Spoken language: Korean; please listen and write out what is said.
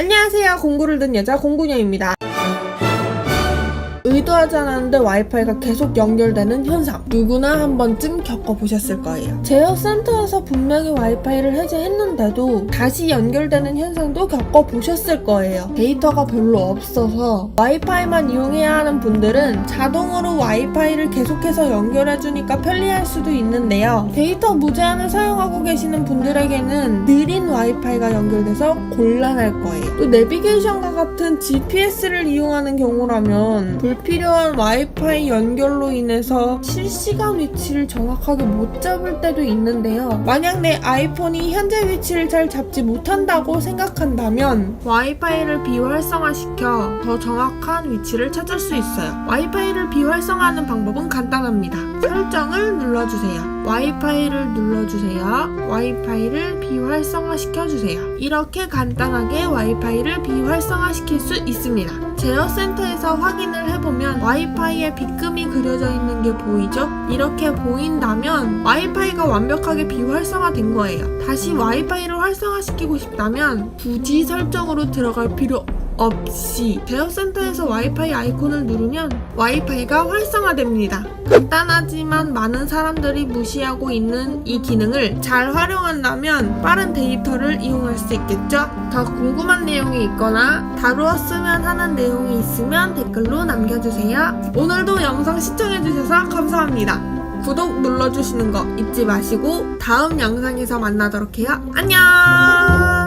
안녕하세요. 공구를 든 여자 공구녀입니다. 의도하지 않았는데 와이파이가 계속 연결되는 현상. 누구나 한 번쯤 겪어보셨을 거예요. 제어 센터에서 분명히 와이파이를 해제했는데도 다시 연결되는 현상도 겪어보셨을 거예요. 데이터가 별로 없어서 와이파이만 이용해야 하는 분들은 자동으로 와이파이를 계속해서 연결해주니까 편리할 수도 있는데요. 데이터 무제한을 사용하고 계시는 분들에게는 느린 와이파이가 연결돼서 곤란할 거예요. 또 내비게이션과 같은 GPS를 이용하는 경우라면 불 필요한 와이파이 연결로 인해서 실시간 위치를 정확하게 못 잡을 때도 있는데요. 만약 내 아이폰이 현재 위치를 잘 잡지 못한다고 생각한다면 와이파이를 비활성화시켜 더 정확한 위치를 찾을 수 있어요. 와이파이를 비활성화하는 방법은 간단합니다. 설정을 눌러주세요. 와이파이를 눌러주세요. 와이파이를 비활성화시켜주세요. 이렇게 간단하게 와이파이를 비활성화시킬 수 있습니다. 제어센터에서 확인을 해보면 와이파이에 빗금이 그려져 있는 게 보이죠? 이렇게 보인다면 와이파이가 완벽하게 비활성화된 거예요. 다시 와이파이를 활성화시키고 싶다면 굳이 설정으로 들어갈 필요 없이 제어센터에서 와이파이 아이콘을 누르면 와이파이가 활성화됩니다. 간단하지만 많은 사람들이 무시하고 있는 이 기능을 잘 활용한다면 빠른 데이터를 이용할 수 있겠죠? 더 궁금한 내용이 있거나 다루었으면 하는 내용이 있으면 댓글로 남겨주세요. 오늘도 영상 시청해주셔서 감사합니다. 구독 눌러주시는 거 잊지 마시고 다음 영상에서 만나도록 해요. 안녕!